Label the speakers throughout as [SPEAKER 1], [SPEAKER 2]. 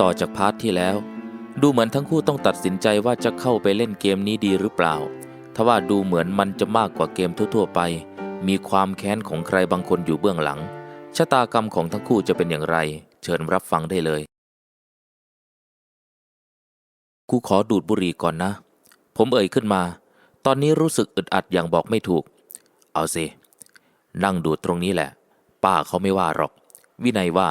[SPEAKER 1] ต่อจากพาร์ทที่แล้ว ดูเหมือนทั้งคู่ต้องตัดสินใจว่าจะเข้าไปเล่นเกมนี้ดีหรือเปล่าทว่าดูเหมือนมันจะมากกว่าเกมทั่วๆไป มีความแค้นของใครบางคนอยู่เบื้องหลัง ชะตากรรมของทั้งคู่จะเป็นอย่างไร เชิญรับฟังได้เลย กูขอดูดบุหรี่ก่อนนะ ผมเอ่ยขึ้นมา ตอนนี้รู้สึกอึดอัดอย่างบอกไม่ถูก เอาสิ นั่งดูดตรงนี้แหละ ป้าเขาไม่ว่าหรอก วินัยว่า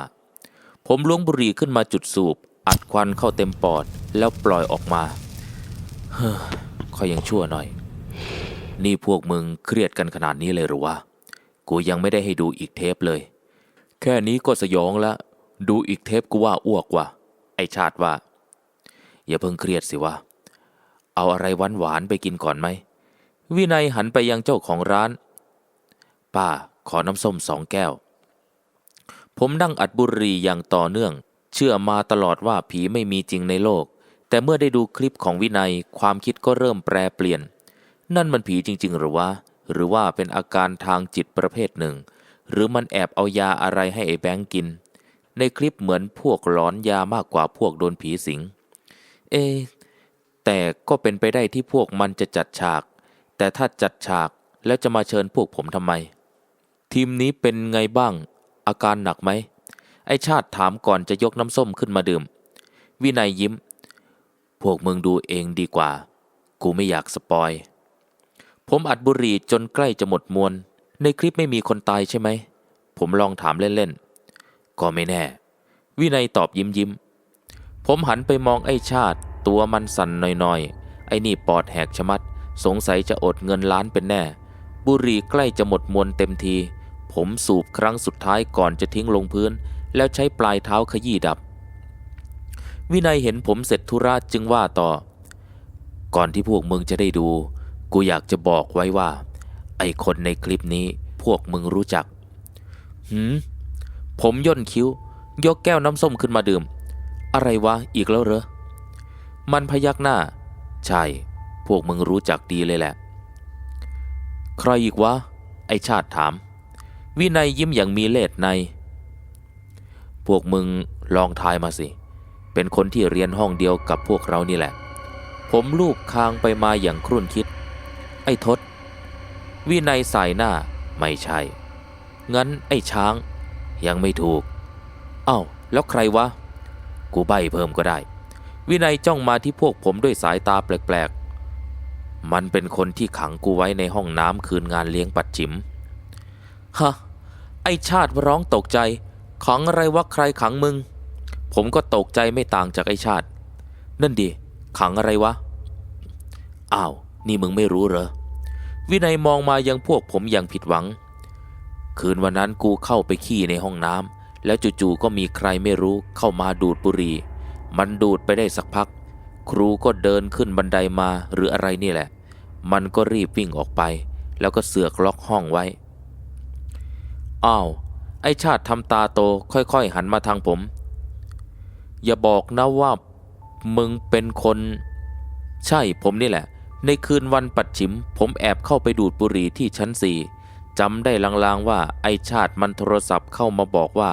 [SPEAKER 1] ผมล้วงบุหรี่ขึ้นมาจุดสูบ อัดควันเข้าเต็มปอดแล้วปล่อยออกมาเฮ้อขอยยังชั่วหน่อย นี่พวกมึงเครียดกันขนาดนี้เลยหรือวะ กูยังไม่ได้ให้ดูอีกเทปเลย แค่นี้ก็สยองละ ดูอีกเทปกูว่าอ้วกว่ะ ไอชาติว่า อย่าเพิ่งเครียดสิวะ เอาอะไรหวานหวานๆไปกินก่อนไหม วินัยหันไปยังเจ้าของร้าน ป้าขอน้ำส้มสองแก้ว ผมนั่งอัดบุหรี่อย่างต่อเนื่อง เชื่อมาตลอดว่าผีไม่มีจริงในโลก แต่เมื่อได้ดูคลิปของวินัยความคิดก็เริ่มแปรเปลี่ยน นั่นมันผีจริง ๆ หรือว่าหรือว่าเป็นอาการทางจิตประเภทหนึ่ง หรือมันแอบเอายาอะไรให้ไอ้แบงก์กิน ในคลิปเหมือนพวกหลอนยามากกว่าพวกโดนผีสิง เอ แต่ก็เป็นไปได้ที่พวกมันจะจัดฉาก แต่ถ้าจัดฉากแล้วจะมาเชิญพวกผมทำไม ทีมนี้เป็นไงบ้าง อาการหนักไหม ไอชาติถามก่อนจะยกน้ำส้มขึ้นมาดื่ม วินัยยิ้ม พวกมึงดูเองดีกว่า กูไม่อยากสปอย ผมอัดบุหรี่จนใกล้จะหมดมวล ในคลิปไม่มีคนตายใช่ไหม ผมลองถามเล่นๆ ก็ไม่แน่ วินัยตอบยิ้มยิ้ม ผมหันไปมองไอชาติ ตัวมันสั่นหน่อยๆ ไอนี่ปอดแหกชะมัด สงสัยจะอดเงินล้านเป็นแน่ บุหรี่ใกล้จะหมดมวลเต็มที ผมสูบครั้งสุดท้ายก่อนจะทิ้งลงพื้น แล้วใช้ปลายเท้าขยี้ดับ วินัยเห็นผมเสร็จธุระจึงว่าต่อ ก่อนที่พวกมึงจะได้ดู กูอยากจะบอกไว้ว่า ไอคนในคลิปนี้พวกมึงรู้จักหืมผมย่นคิ้ว ยกแก้วน้ำส้มขึ้นมาดื่ม อะไรวะ อีกแล้วเหรอ มันพยักหน้า ใช่ พวกมึงรู้จักดีเลยแหละ ใครอีกวะ ไอชาติถาม วินัยยิ้มอย่างมีเล่ห์ใน พวกมึงลองทายมาสิ เป็นคนที่เรียนห้องเดียวกับพวกเรานี่แหละ ผมลูบคางไปมาอย่างครุ่นคิด ไอ้ทศ วินัยสายหน้าไม่ใช่ งั้นไอ้ช้างยังไม่ถูก เอ้า แล้วใครวะ กูใบเพิ่มก็ได้ วินัยจ้องมาที่พวกผมด้วยสายตาแปลกๆ มันเป็นคนที่ขังกูไว้ในห้องน้ำคืนงานเลี้ยงปัดจิมฮะ อชาติร้องตกใจ ขังอะไรวะใครขังมึง ผมก็ตกใจไม่ต่างจากไอชาติ นั่นดิขังอะไรวะ อ้าว นี่มึงไม่รู้เหรอ วินัยมองมายังพวกผมอย่างผิดหวัง คืนวันนั้นกูเข้าไปขี้ในห้องน้ำแล้วจู่ๆก็มีใครไม่รู้เข้ามาดูดบุหรี่ มันดูดไปได้สักพัก ครูก็เดินขึ้นบันไดมาหรืออะไรนี่แหละ มันก็รีบวิ่งออกไป แล้วก็เสือกล็อกห้องไว้ อ้าว ไอชาติทำตาโตค่อยๆ หันมาทางผม อย่าบอกนะว่ามึงเป็นคน ใช่ผมนี่แหละ ในคืนวันปัดฉิม ผมแอบเข้าไปดูดบุหรี่ที่ชั้นสี่จำได้ลางๆว่าไอชาติมันโทรศัพท์เข้ามาบอกว่า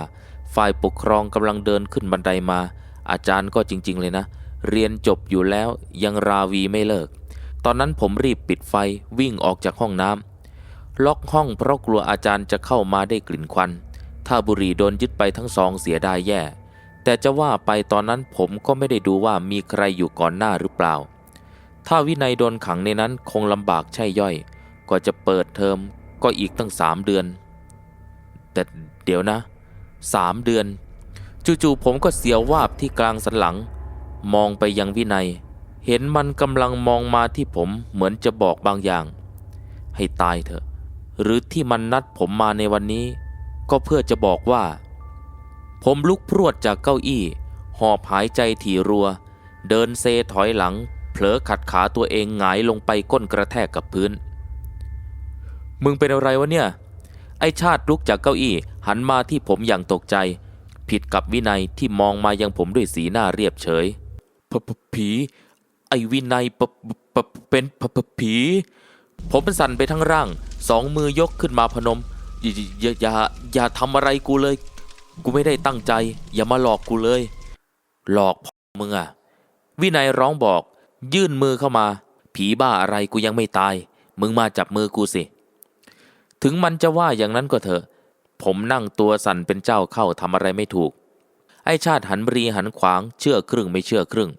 [SPEAKER 1] ฝ่ายปกครองกำลังเดินขึ้นบันไดมา อาจารย์ก็จริง ๆ เลยนะ เรียนจบอยู่แล้วยังราวีไม่เลิก ตอนนั้นผมรีบปิดไฟวิ่งออกจากห้องน้ำ ล็อกห้องเพราะกลัวอาจารย์จะเข้ามาได้กลิ่นควัน ถ้าบุหรี่โดนยึดไปทั้งสองเสียดายแย่ แต่จะว่าไปตอนนั้นผมก็ไม่ได้ดูว่ามีใครอยู่ก่อนหน้าหรือเปล่า ถ้าวินัยโดนขังในนั้นคงลำบากใช่ย่อย ก็จะเปิดเทอมก็อีกตั้งสามเดือน แต่เดี๋ยวนะสามเดือน จู่ๆผมก็เสียววาบที่กลางสันหลัง มองไปยังวินัย เห็นมันกำลังมองมาที่ผมเหมือนจะบอกบางอย่าง ให้ตายเถอะ หรือที่มันนัดผมมาในวันนี้ ก็เพื่อจะบอกว่า ผมลุกพรวดจากเก้าอี้ หอบหายใจถี่รัว เดินเซถอยหลัง เผลอขัดขาตัวเองหงายลงไปก้นกระแทกกับพื้น มึงเป็นอะไรวะเนี่ย ไอชาติลุกจากเก้าอี้ หันมาที่ผมอย่างตกใจ ผิดกับวินัยที่มองมายังผมด้วยสีหน้าเรียบเฉยผผผีไอวินัยปะปะเป็นผี ผผีผมสั่นไปทั้งร่าง สองมือยกขึ้นมาพนมอย่าอย่าอย่าอย่าทำอะไรกูเลย กูไม่ได้ตั้งใจ อย่ามาหลอกกูเลย หลอกพ่อมึงอะวินัยร้องบอก ยื่นมือเข้ามา ผีบ้าอะไรกูยังไม่ตาย มึงมาจับมือกูสิ ถึงมันจะว่าอย่างนั้นก็เถอะ ผมนั่งตัวสั่นเป็นเจ้าเข้าทำอะไรไม่ถูก ไอชาติหันบรีหันขวางเชื่อครึ่งไม่เชื่อครึ่ง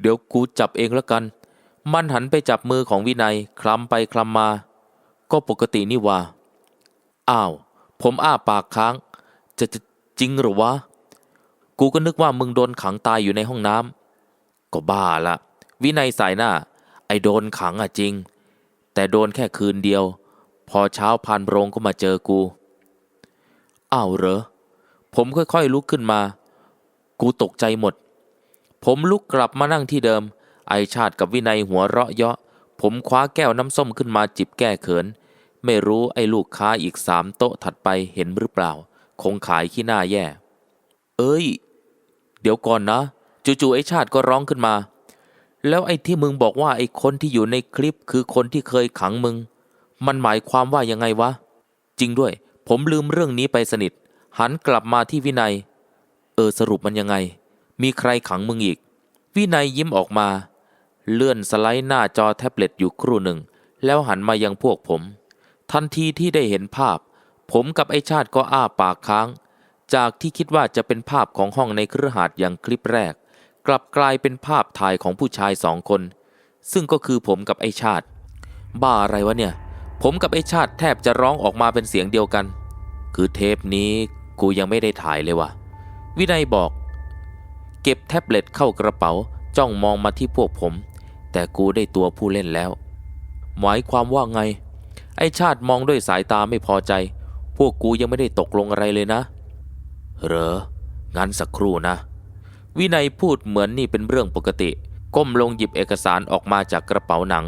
[SPEAKER 1] เดี๋ยวกูจับเองแล้วกัน มันหันไปจับมือของวินัยคลำไปคลำมา ก็ปกตินี่ว่า อ้าว ผมอ้าปากค้าง จะจะจริงหรือวะ กูก็นึกว่ามึงโดนขังตายอยู่ในห้องน้ำก็บ้าละ วินัยสายหน้า ไอโดนขังอะจริง แต่โดนแค่คืนเดียว พอเช้าพานโรงก็มาเจอกู อ้าวเหรอ ผมค่อยๆลุกขึ้นมา กูตกใจหมด ผมลุกกลับมานั่งที่เดิม ไอชาติกับวินัยหัวเราะเยาะ ผมคว้าแก้วน้ำส้มขึ้นมาจิบแก้เขิน ไม่รู้ไอ้ลูกค้าอีกสามโต๊ะถัดไปเห็นหรือเปล่า คงขายขี้หน้าแย่ เอ้ย เดี๋ยวก่อนนะ จู่ๆไอชาติก็ร้องขึ้นมา แล้วไอ้ที่มึงบอกว่าไอ้คนที่อยู่ในคลิปคือคนที่เคยขังมึง มันหมายความว่ายังไงวะ จริงด้วย ผมลืมเรื่องนี้ไปสนิท หันกลับมาที่วินัย เออสรุปมันยังไง มีใครขังมึงอีก วินัยยิ้มออกมา เลื่อนสไลด์หน้าจอแท็บเล็ตอยู่ครู่หนึ่ง แล้วหันมายังพวกผม ทันทีที่ได้เห็นภาพ ผมกับไอชาติก็อ้าปากค้าง จากที่คิดว่าจะเป็นภาพของห้องในเครือหาดอย่างคลิปแรก กลับกลายเป็นภาพถ่ายของผู้ชายสองคน ซึ่งก็คือผมกับไอชาติ บ้าอะไรวะเนี่ย ผมกับไอชาติแทบจะร้องออกมาเป็นเสียงเดียวกัน คือเทปนี้กูยังไม่ได้ถ่ายเลยวะวินัยบอก เก็บแท็บเล็ตเข้ากระเป๋าจ้องมองมาที่พวกผม แต่กูได้ตัวผู้เล่นแล้ว หมายความว่าไง ไอชาติมองด้วยสายตาไม่พอใจ พวกกูยังไม่ได้ตกลงอะไรเลยนะ เหรอ งั้นสักครู่นะ วินัยพูดเหมือนนี่เป็นเรื่องปกติ ก้มลงหยิบเอกสารออกมาจากกระเป๋าหนัง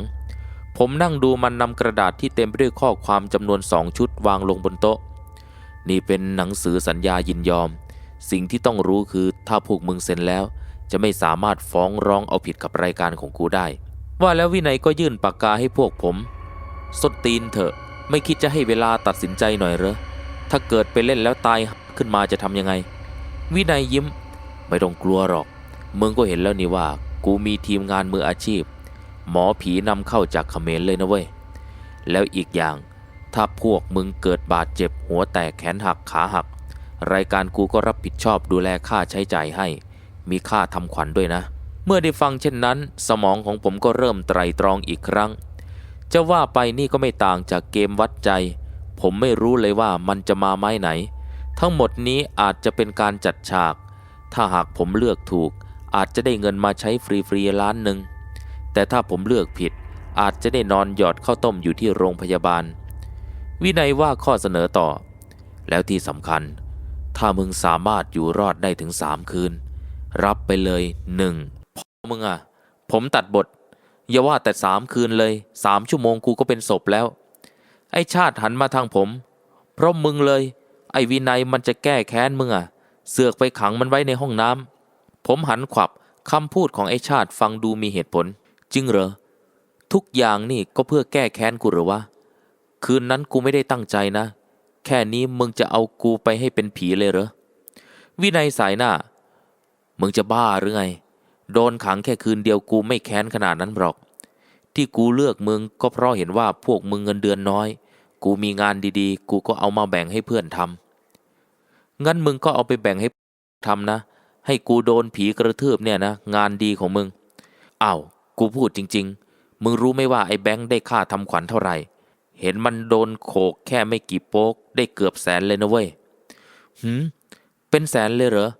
[SPEAKER 1] ผมนั่งดูมันนำกระดาษที่เต็มไปด้วยข้อความจำนวนสองชุดวางลงบนโต๊ะ นี่เป็นหนังสือสัญญายินยอม สิ่งที่ต้องรู้คือถ้าพวกมึงเซ็นแล้ว จะไม่สามารถฟ้องร้องเอาผิดกับรายการของกูได้ ว่าแล้ววินัยก็ยื่นปากกาให้พวกผมสดตีนเถอะ ไม่คิดจะให้เวลาตัดสินใจหน่อยเหรอถ้าเกิดไปเล่นแล้วตายขึ้นมาจะทำยังไง วินัยยิ้ม ไม่ต้องกลัวหรอกมึงก็เห็นแล้วนี่ว่า กูมีทีมงานมืออาชีพ หมอผีนำเข้าจากเขมรเลยนะเว้ย แล้วอีกอย่างถ้าพวกมึงเกิดบาดเจ็บหัวแตกแขนหักขาหัก รายการกูก็รับผิดชอบดูแลค่าใช้จ่ายให้ มีค่าทำขวัญด้วยนะ เมื่อได้ฟังเช่นนั้น สมองของผมก็เริ่มไตรตรองอีกครั้ง จะว่าไปนี่ก็ไม่ต่างจากเกมวัดใจ ผมไม่รู้เลยว่ามันจะมาไม้ไหน ทั้งหมดนี้อาจจะเป็นการจัดฉาก ถ้าหากผมเลือกถูก อาจจะได้เงินมาใช้ฟรีๆล้านหนึ่งแต่ถ้าผมเลือกผิด อาจจะได้นอนหยอดข้าวต้มอยู่ที่โรงพยาบาล วินัยว่าข้อเสนอต่อ แล้วที่สำคัญ ถ้ามึงสามารถอยู่รอดได้ถึงสามคืน รับไปเลยหนึ่งพ่อมึงอะ ผมตัดบท อย่าว่าแต่สามคืนเลยสามชั่วโมงกูก็เป็นศพแล้ว ไอชาติหันมาทางผม เพราะมึงเลย ไอวินัยมันจะแก้แค้นมึงอะ เสือกไปขังมันไว้ในห้องน้ำผมหันขวับคำพูดของไอชาติฟังดูมีเหตุผล จริงเหรอ ทุกอย่างนี่ก็เพื่อแก้แค้นกูหรือวะ คืนนั้นกูไม่ได้ตั้งใจนะ แค่นี้มึงจะเอากูไปให้เป็นผีเลยเหรอ วินัยสายหน้า มึงจะบ้าหรือไง โดนขังแค่คืนเดียวกูไม่แค้นขนาดนั้นหรอก ที่กูเลือกมึงก็เพราะเห็นว่าพวกมึงเงินเดือนน้อย กูมีงานดีๆ กูก็เอามาแบ่งให้เพื่อนทำงั้นมึงก็เอาไปแบ่งให้ทำนะ ให้กูโดนผีกระทืบเนี่ยนะ งานดีของมึงอ้าวกูพูดจริง ๆ มึงรู้ไหมว่าไอ้แบงค์ได้ค่าทำขวัญเท่าไหร่เห็นมันโดนโขกแค่ไม่กี่โป๊กได้เกือบแสนเลยนะเว้ยหืมเป็นแสนเลยเหรอ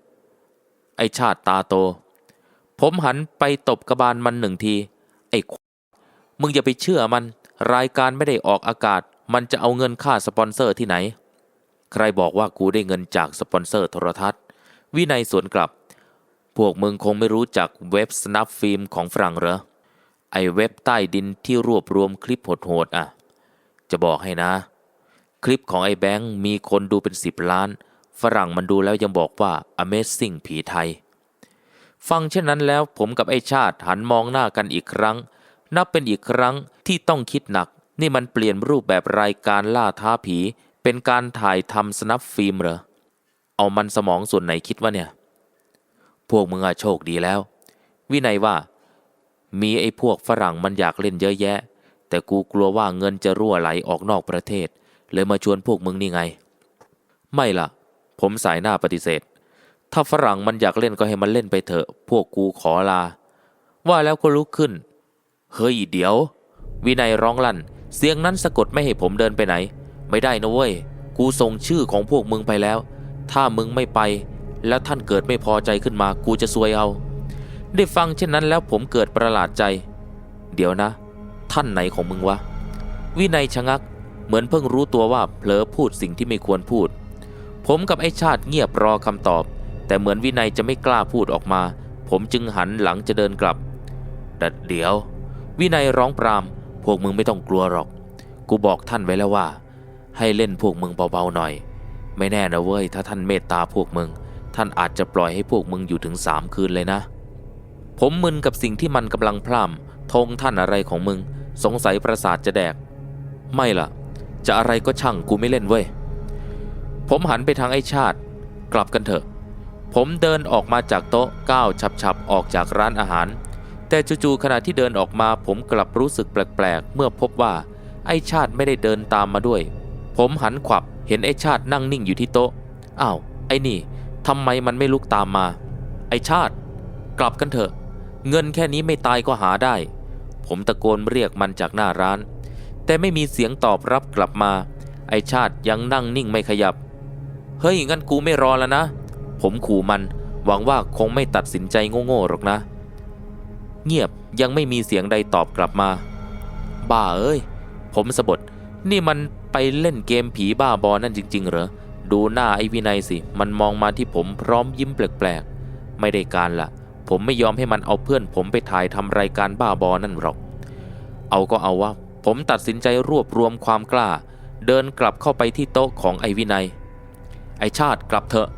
[SPEAKER 1] ไอชาติตาโต ผมหันไปตบกระบาลมันหนึ่งที ไอ้ควมึงอย่าไปเชื่อมัน รายการไม่ได้ออกอากาศ มันจะเอาเงินค่าสปอนเซอร์ที่ไหน ใครบอกว่ากูได้เงินจากสปอนเซอร์โทรทัศน์ วินัยสวนกลับ พวกมึงคงไม่รู้จักเว็บสนับฟิล์มของฝรั่งเหรอ ไอเว็บใต้ดินที่รวบรวมคลิปโหดๆอะ จะบอกให้นะ คลิปของไอแบงค์มีคนดูเป็นสิบล้าน ฝรั่งมันดูแล้วยังบอกว่า Amazing ผีไทย ฟังเช่นนั้นแล้วผมกับไอ้ชาติหันมองหน้ากันอีกครั้ง นับเป็นอีกครั้งที่ต้องคิดหนัก นี่มันเปลี่ยนรูปแบบรายการล่าท้าผี เป็นการถ่ายทำสนับฟิล์มเหรอ เอามันสมองส่วนไหนคิดว่าเนี่ย พวกมึงอะโชคดีแล้ว วินัยว่า มีไอ้พวกฝรั่งมันอยากเล่นเยอะแยะ แต่กูกลัวว่าเงินจะรั่วไหลออกนอกประเทศ เลยมาชวนพวกมึงนี่ไง ไม่ล่ะ ผมสายหน้าปฏิเสธ ถ้าฝรั่งมันอยากเล่นก็ให้มันเล่นไปเถอะ พวกกูขอลา ว่าแล้วก็ลุกขึ้น เฮ้ยเดี๋ยว วินัยร้องลั่น เสียงนั้นสะกดไม่ให้ผมเดินไปไหน ไม่ได้นะเว้ย กูส่งชื่อของพวกมึงไปแล้ว ถ้ามึงไม่ไป แล้วท่านเกิดไม่พอใจขึ้นมา กูจะซวยเอา ได้ฟังเช่นนั้นแล้วผมเกิดประหลาดใจ เดี๋ยวนะ ท่านไหนของมึงวะ วินัยชะงัก เหมือนเพิ่งรู้ตัวว่าเผลอพูดสิ่งที่ไม่ควรพูด ผมกับไอ้ชาติเงียบรอคำตอบ แต่เหมือนวินัยจะไม่กล้าพูดออกมา ผมจึงหันหลังจะเดินกลับแต่เดี๋ยว วินัยร้องปราม พวกมึงไม่ต้องกลัวหรอก กูบอกท่านไว้แล้วว่า ให้เล่นพวกมึงเบาๆหน่อย ไม่แน่นะเว้ย ถ้าท่านเมตตาพวกมึง ท่านอาจจะปล่อยให้พวกมึงอยู่ถึงสามคืนเลยนะ ผมมึนกับสิ่งที่มันกำลังพร่ำทงท่านอะไรของมึง สงสัยประสาทจะแดก ไม่ล่ะ จะอะไรก็ช่างกูไม่เล่นเว้ย ผมหันไปทางไอ้ชาติ กลับกันเถอะ ผมเดินออกมาจากโต๊ะก้าวฉับๆออกจากร้านอาหาร แต่จู่ๆขณะที่เดินออกมาผมกลับรู้สึกแปลกๆ เมื่อพบว่าไอ้ชาติไม่ได้เดินตามมาด้วย ผมหันขวับเห็นไอ้ชาตินั่งนิ่งอยู่ที่โต๊ะอ้าวไอ้นี่ทำไมมันไม่ลุกตามมา ไอ้ชาติ กลับกันเถอะ เงินแค่นี้ไม่ตายก็หาได้ ผมตะโกนเรียกมันจากหน้าร้าน แต่ไม่มีเสียงตอบรับกลับมา ไอ้ชาติยังนั่งนิ่งไม่ขยับ เฮ้ยงั้นกูไม่รอแล้วนะ ผมขู่มันหวังว่าคงไม่ตัดสินใจโง่ๆหรอกนะ เงียบยังไม่มีเสียงใดตอบกลับมา บ้าเอ้ย ผมสะบดนี่มันไปเล่นเกมผีบ้าบอนั่นจริง ๆ เหรอ ดูหน้าไอ้วินัยสิ มันมองมาที่ผมพร้อมยิ้มแปลกๆ ไม่ได้การละผมไม่ยอมให้มันเอาเพื่อนผมไปถ่ายทำรายการบ้าบอนั่นหรอก เอาก็เอาว่าผมตัดสินใจรวบรวมความกล้า เดินกลับเข้าไปที่โต๊ะของไอ้วินัย ไอชาติกลับเถอะ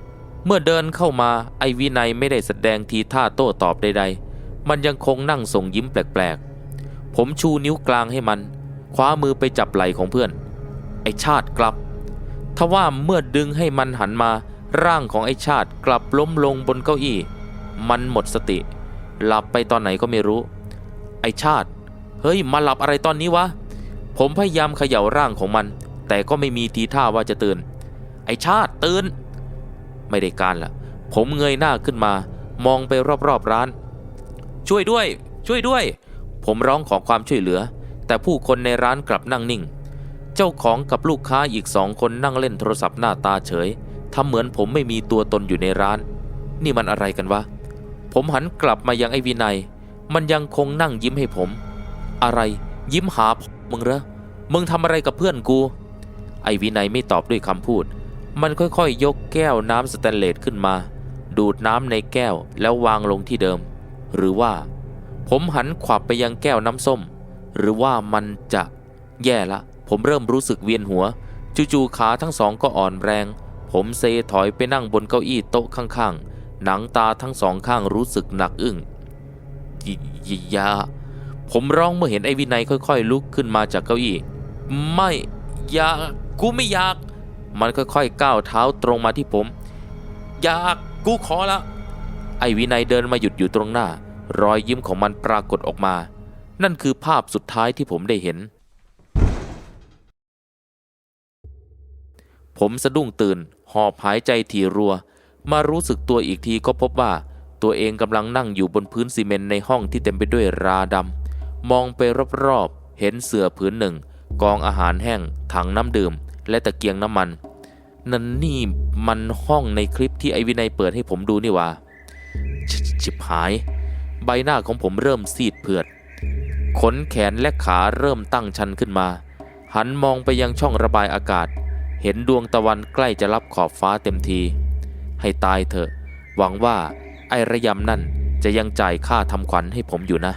[SPEAKER 1] เมื่อเดินเข้ามาไอวินัยไม่ได้แสดงทีท่าโต้ตอบใดๆ มันยังคงนั่งส่งยิ้มแปลกๆ ผมชูนิ้วกลางให้มัน คว้ามือไปจับไหล่ของเพื่อน ไอชาติกลับ ทว่าเมื่อดึงให้มันหันมา ร่างของไอชาติกลับล้มลงบนเก้าอี้ มันหมดสติ หลับไปตอนไหนก็ไม่รู้ ไอชาติ เฮ้ยมาหลับอะไรตอนนี้วะ ผมพยายามเขย่าร่างของมัน แต่ก็ไม่มีทีท่าว่าจะตื่น ไอชาติตื่น ไม่ได้การละผมเงยหน้าขึ้นมา มองไปรอบๆร้าน ช่วยด้วย ช่วยด้วย ผมร้องขอความช่วยเหลือ แต่ผู้คนในร้านกลับนั่งนิ่ง เจ้าของกับลูกค้าอีกสองคนนั่งเล่นโทรศัพท์หน้าตาเฉยทำเหมือนผมไม่มีตัวตนอยู่ในร้าน นี่มันอะไรกันวะ ผมหันกลับมายังไอวินัย มันยังคงนั่งยิ้มให้ผม อะไร ยิ้มหามึงเหรอมึงทำอะไรกับเพื่อนกู ไอวินัยไม่ตอบด้วยคำพูด มันค่อยๆยกแก้วน้ำสแตนเลสขึ้นมา ดูดน้ำในแก้วแล้ววางลงที่เดิม หรือว่า ผมหันขวับไปยังแก้วน้ำส้ม หรือว่ามันจะแย่ละ ผมเริ่มรู้สึกเวียนหัว จู่ๆขาทั้งสองก็อ่อนแรง ผมเซถอยไปนั่งบนเก้าอี้โต๊ะข้างๆ หนังตาทั้งสองข้างรู้สึกหนักอึ้งยยยาผมร้องเมื่อเห็นไอ้วินัยค่อย ๆ ลุกขึ้นมาจากเก้าอี้ ไม่อยากกูไม่อยาก มันค่อยๆก้าวเท้าตรงมาที่ผม อยากกูขอละ ไอ้วินัยเดินมาหยุดอยู่ตรงหน้า รอยยิ้มของมันปรากฏออกมา นั่นคือภาพสุดท้ายที่ผมได้เห็น ผมสะดุ้งตื่น หอบหายใจถี่รัว มารู้สึกตัวอีกทีก็พบว่า ตัวเองกำลังนั่งอยู่บนพื้นซีเมนต์ในห้องที่เต็มไปด้วยราดำมองไปรอบๆ เห็นเสื่อผืนหนึ่ง กองอาหารแห้ง ถังน้ำดื่ม และตะเกียงน้ำมัน นั่นนี่มันห้องในคลิปที่ไอวินัยเปิดให้ผมดูนี่ว่าชชิบหาย ใบหน้าของผมเริ่มซีดเผือด ขนแขนและขาเริ่มตั้งชันขึ้นมา หันมองไปยังช่องระบายอากาศ เห็นดวงตะวันใกล้จะรับขอบฟ้าเต็มที ให้ตายเถอะ หวังว่าไอระยำนั่นจะยังจ่ายค่าทำขวัญให้ผมอยู่นะ